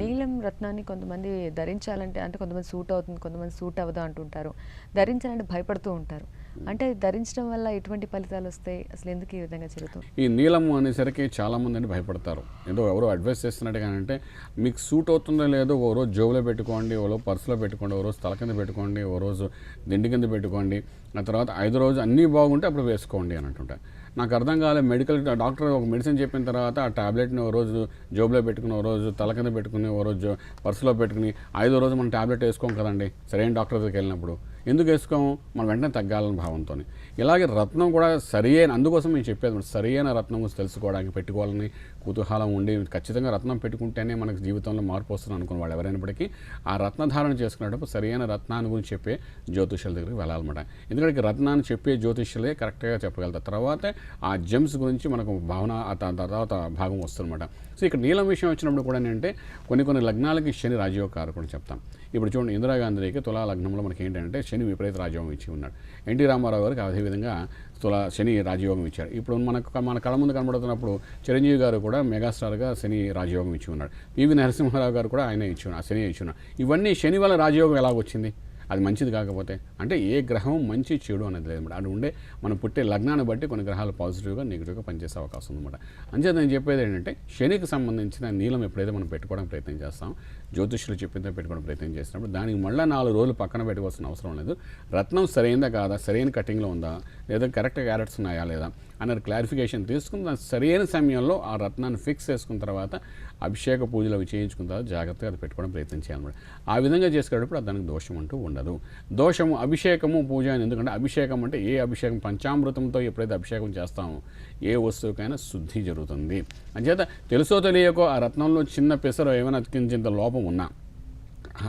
నీలం రత్నాన్ని కొంతమంది ధరించాలంటే అంటే కొంతమంది సూట్ అవుతుంది కొంతమంది సూట్ అవ్వదు అంటుంటారు. ధరించాలంటే భయపడుతూ ఉంటారు. అంటే ధరించడం వల్ల ఎటువంటి ఫలితాలు వస్తాయి? అసలు ఎందుకు ఈ విధంగా జరుగుతుంది? ఈ నీలం అనేసరికి చాలా మంది అని భయపడతారు. ఏదో ఎవరో అడ్వైస్ చేస్తున్నట్టుగా అంటే మీకు సూట్ అవుతుందో లేదో ఓ రోజు జోబులో పెట్టుకోండి ఓ రోజు పర్సులో పెట్టుకోండి ఓ రోజు తల కింద పెట్టుకోండి ఓ రోజు దిండి కింద పెట్టుకోండి ఆ తర్వాత ఐదు రోజు అన్నీ బాగుంటే అప్పుడు వేసుకోండి అని అంటుంటారు. నాకు అర్థం కాలే మెడికల్ డాక్టర్ ఒక మెడిసిన్ చెప్పిన తర్వాత ఆ టాబ్లెట్ని ఓ రోజు జోబులో పెట్టుకుని ఓ రోజు తల కింద పెట్టుకుని ఓ రోజు పర్సులో పెట్టుకుని ఐదో రోజు మనం టాబ్లెట్ వేసుకోం కదండి సరైన డాక్టర్ దగ్గరికి వెళ్ళినప్పుడు. ఎందుకు వేసుకోము? మనం వెంటనే తగ్గాలని భావంతో ఇలాగే రత్నం కూడా సరి అయిన అందుకోసం నేను చెప్పేది సరి అయిన రత్నం గురించి తెలుసుకోవడానికి పెట్టుకోవాలని కుతూహలం ఉండి ఖచ్చితంగా రత్నం పెట్టుకుంటేనే మనకు జీవితంలో మార్పు వస్తుంది అనుకున్న వాళ్ళు ఎవరైనప్పటికీ ఆ రత్నధారణ చేసుకునేటప్పుడు సరైన రత్నాన్ని గురించి చెప్పే జ్యోతిష్యుల దగ్గరికి వెళ్ళాలన్నమాట. ఎందుకంటే రత్నాన్ని చెప్పే జ్యోతిష్యులే కరెక్ట్గా చెప్పగలుగుతారు. తర్వాత ఆ జెమ్స్ గురించి మనకు భావన తర్వాత భాగం వస్తుందన్నమాట. సో ఇక్కడ నీలం విషయం వచ్చినప్పుడు కూడా ఏంటంటే కొన్ని కొన్ని లగ్నాలకి శని రాజయోగ కారకుడు చెప్తాం. ఇప్పుడు చూడండి ఇందిరాగాంధీకి తులా లగ్నంలో మనకి ఏంటంటే శని విపరీత రాజయోగం ఇచ్చి ఉన్నాడు. ఎన్టీ రామారావు గారికి అదేవిధంగా తులా శని రాజయోగం ఇచ్చాడు. ఇప్పుడు మనకు మన కళ ముందు కనబడుతున్నప్పుడు చిరంజీవి గారు కూడా మెగాస్టార్గా శని రాజయోగం ఇచ్చి ఉన్నాడు. పివి నరసింహారావు గారు కూడా ఆయన ఇచ్చి ఉన్నారు శని ఇచ్చి ఉన్నారు. ఇవన్నీ శని వల్ల రాజయోగం ఎలా వచ్చింది? అది మంచిది కాకపోతే అంటే ఏ గ్రహం మంచి చెడు అనేది లేదన్నమాట అది ఉండే మనం పుట్టే లగ్నాన్ని బట్టి కొన్ని గ్రహాలు పాజిటివ్గా నెగిటివ్గా పనిచేసే అవకాశం ఉందన్నమాట. అంచేత నేను చెప్పేది ఏంటంటే శనికి సంబంధించిన నీలం ఎప్పుడైతే మనం పెట్టుకోవడం ప్రయత్నం చేస్తాం జ్యోతిష్యులు చెప్పిందో పెట్టుకోవడం ప్రయత్నం చేసినప్పుడు దానికి మళ్ళీ నాలుగు రోజులు పక్కన పెట్టుకోవాల్సిన అవసరం లేదు. రత్నం సరైనదా కాదా సరైన కటింగ్లో ఉందా లేదా కరెక్ట్ క్యారెట్స్ ఉన్నాయా లేదా అనేది క్లారిఫికేషన్ తీసుకుని దాని సరైన సమయంలో ఆ రత్నాన్ని ఫిక్స్ చేసుకున్న తర్వాత అభిషేక పూజలు అవి చేయించుకున్న తర్వాత జాగ్రత్తగా అది పెట్టుకోవడం ప్రయత్నం చేయాలన్నమాట. ఆ విధంగా చేసుకునేటప్పుడు దానికి దోషం అంటూ ఉండదు. దోషము అభిషేకము పూజ అని ఎందుకంటే అభిషేకం అంటే ఏ అభిషేకం? పంచామృతంతో ఎప్పుడైతే అభిషేకం చేస్తామో ఏ వస్తువుకైనా శుద్ధి జరుగుతుంది. అంచేత తెలుసో తెలియకో ఆ రత్నంలో చిన్న పెసర ఏమైనా కించింత లోపం ఉన్నా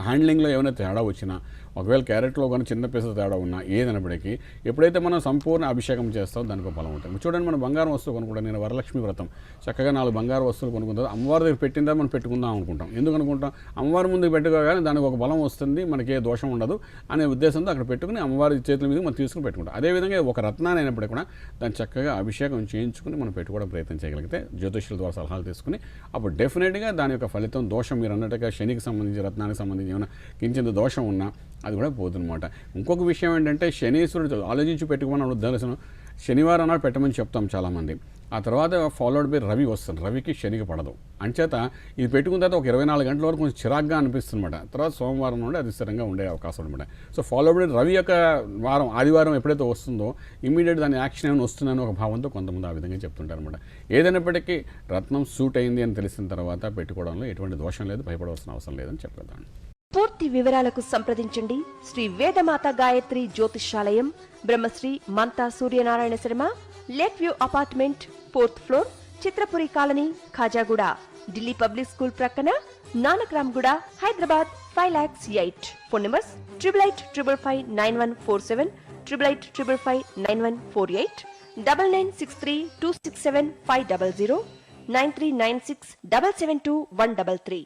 హ్యాండ్లింగ్లో ఏమైనా తేడా వచ్చినా ఒకవేళ క్యారెట్లో కానీ చిన్న పీస తేడా ఉన్నా ఏదైనప్పటికీ ఎప్పుడైతే మనం సంపూర్ణ అభిషేకం చేస్తామో దానికి బలం ఉంటుంది. చూడండి మనం బంగారం వస్తువు కొనుక్కుంటాం. నేను వరలక్ష్మి వ్రతం. చక్కగా నాలుగు బంగారు వస్తువులు కొనుక్కుంటాం. అమ్మవారి దగ్గర పెట్టిందా మనం పెట్టుకుందాం అనుకుంటాం. ఎందుకు అనుకుంటాం? అమ్మవారి ముందు పెట్టుకోగానే దానికి ఒక బలం వస్తుంది మనకి ఏ దోషం ఉండదు అనే ఉద్దేశంతో అక్కడ పెట్టుకుని అమ్మవారి చేతుల మీద మనం తీసుకుని పెట్టుకుంటాం. అదేవిధంగా ఒక రత్నాన్ని అయినప్పటికీ కూడా దాన్ని చక్కగా అభిషేకం చేయించుకుని మనం పెట్టుకోవడం ప్రయత్నం చేయగలిగితే జ్యోతిష్యుల ద్వారా సలహాలు తీసుకుని అప్పుడు డెఫినెట్గా దాని యొక్క ఫలితం దోషం మీరు అన్నట్టుగా శనికి సంబంధించి రత్నానికి సంబంధించి ఏమైనా కించింత దోషం ఉన్నా అది కూడా పోతుందన్నమాట. ఇంకొక విషయం ఏంటంటే శనీశ్వరుడు ఆలోచించి పెట్టుకోమని ఉద్దేశం శనివారం నాడు పెట్టమని చెప్తాం చాలామంది. ఆ తర్వాత ఫాలోడ్ బై రవి వస్తుంది. రవికి శనికి పడదు. అంచేత ఇది పెట్టుకున్న తర్వాత ఒక ఇరవై నాలుగు గంటల వరకు కొంచెం చిరాగ్గా అనిపిస్తుందన్నమాట. తర్వాత సోమవారం నుండి అది స్థిరంగా ఉండే అవకాశం అనమాట సో ఫాలోడ్ బై రవి యొక్క వారం ఆదివారం ఎప్పుడైతే వస్తుందో ఇమీడియట్ దాని యాక్షన్ ఏమైనా వస్తుందని ఒక భావంతో కొంతమంది ఆ విధంగా చెప్తుంటారనమాట ఏదైనప్పటికీ రత్నం సూట్ అయింది అని తెలిసిన తర్వాత పెట్టుకోవడంలో ఎటువంటి దోషం లేదు భయపడవలసిన అవసరం లేదని చెప్పేదాన్ని పూర్తి వివరాలకు సంప్రదించండి. శ్రీ వేదమాత గాయత్రి జ్యోతిష్యాలయం Brahmasri Manta Suryanarayana Sharma lake view apartment fourth floor Chitrapuri colony Khajaguda Delhi public school ప్రక్కన Nanakramguda Hyderabad five lakhs eight. Phone numbers triple eight triple five nine one four seven triple eight triple five nine one four eight double nine six three two six seven five double zero nine three nine six double seven two one double three.